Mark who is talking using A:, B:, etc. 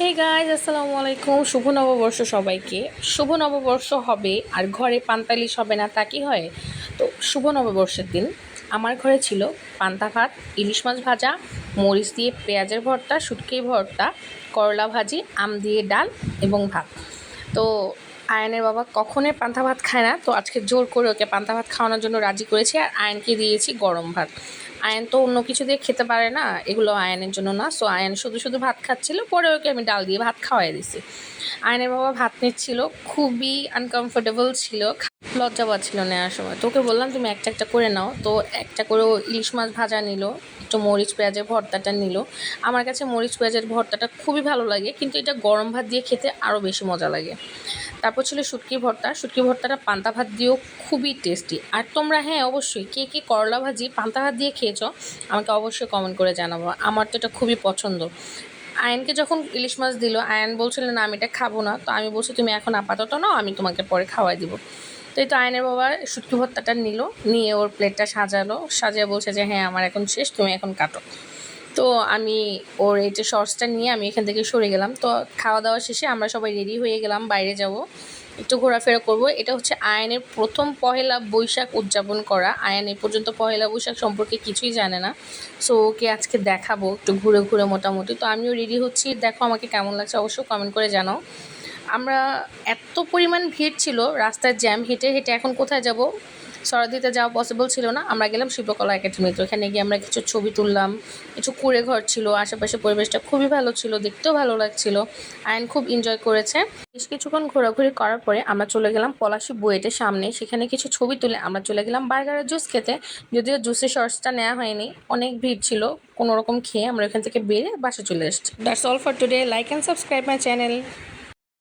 A: Hey guys আসসালামু আলাইকুম শুভ নববর্ষ সবাইকে। শুভ নববর্ষ হবে, আর ঘরে পান্তালিশ হবে না, তা কি হয়? তো শুভ নববর্ষের দিন আমার ঘরে ছিল পান্তা ভাত, ইলিশ মাছ ভাজা, মরিচ দিয়ে পেঁয়াজের ভর্তা শুটকি ভর্তা, করলা ভাজি, আম দিয়ে ডাল এবং ভাত। তো আয়নের বাবা কখনোই পান্তা ভাত খায় না। তো আজকে জোর করে ওকে পান্তা ভাত খাওয়ানোর জন্য রাজি করেছি, আর আয়নকে দিয়েছি গরম ভাত। আয়ন তো অন্য কিছু দিয়ে খেতে পারে না, এগুলো আয়নের জন্য না। সো আয়ন শুধু শুধু ভাত খাচ্ছিল, পরে ওকে আমি ডাল দিয়ে ভাত খাওয়াই দিছি। আয়নের বাবা ভাত নিচ্ছিল, খুবই আনকমফোর্টেবল ছিল লজ্জা পাচ্ছিল নেওয়ার সময় তোকে বললাম, তুমি একটা একটা করে নাও। তো একটা করে ইলিশ মাছ ভাজা নিল, একটু মরিচ পেঁয়াজের ভর্তাটা নিল। আমার কাছে মরিচ পেঁয়াজের ভর্তাটা খুবই ভালো লাগে, কিন্তু এটা গরম ভাত দিয়ে খেতে আরও বেশি মজা লাগে। তারপর ছিল শুটকি ভর্তা। শুটকি ভর্তাটা পান্তা ভাত দিয়েও খুবই টেস্টি আর তোমরা হ্যাঁ অবশ্যই, কে কে করলা ভাজি পান্তা ভাত দিয়ে খেয়েছো, আমাকে অবশ্যই কমেন্ট করে জানাব। আমার তো এটা খুবই পছন্দ। আয়নকে যখন ইলিশ মাছ দিল, আয়ন বলছিলেন না, আমি এটা খাব না। তো আমি বলছি, তুমি এখন আপাতত নাও, আমি তোমাকে পরে খাওয়াই দিব। তো এই তো আয়নের বাবা শুটকি ভর্তাটা নিল, নিয়ে ওর প্লেটটা সাজালো। সাজিয়ে বলছে যে হ্যাঁ আমার এখন শেষ, তুমি এখন কাটো। তো আমি ওর এই যে সসটা নিয়ে আমি এখান থেকে সরে গেলাম। তো খাওয়া দাওয়া শেষে আমরা সবাই রেডি হয়ে গেলাম, বাইরে যাব। একটু ঘোরাফেরা করব। এটা হচ্ছে আয়নের প্রথম পহেলা বৈশাখ উদযাপন করা। আয়ন এ পর্যন্ত পহেলা বৈশাখ সম্পর্কে কিছুই জানে না। সো ওকে আজকে দেখাবো একটু ঘুরে ঘুরে মোটামুটি। তো আমিও রেডি হচ্ছি। দেখো আমাকে কেমন লাগছে। অবশ্যই কমেন্ট করে জানাও। আমরা এত পরিমাণ ভিড় ছিল, রাস্তার জ্যাম হেঁটে হেঁটে এখন কোথায় যাব? সরাদিতে যাওয়া পসিবল ছিল না। আমরা গেলাম শিল্পকলা একাডেমিতে। ওখানে গিয়ে আমরা কিছু ছবি তুললাম, কিছু কুড়ে ঘর ছিল, আশেপাশে পরিবেশটা খুবই ভালো ছিল, দেখতেও ভালো লাগছিল। আয়ন খুব এনজয় করেছে। বেশ কিছুক্ষণ ঘোরাঘুরি করার পরে আমরা চলে গেলাম পলাশি বুয়েটের সামনে। সেখানে কিছু ছবি তুলে আমরা চলে গেলাম বার্গারের জুস খেতে। যদিও জুসের শর্টসটা নেওয়া হয়নি, অনেক ভিড় ছিল, কোনো রকম খেয়ে আমরা এখান থেকে বেরিয়ে বাসা চলে এসেছি। That's all for today like and subscribe my channel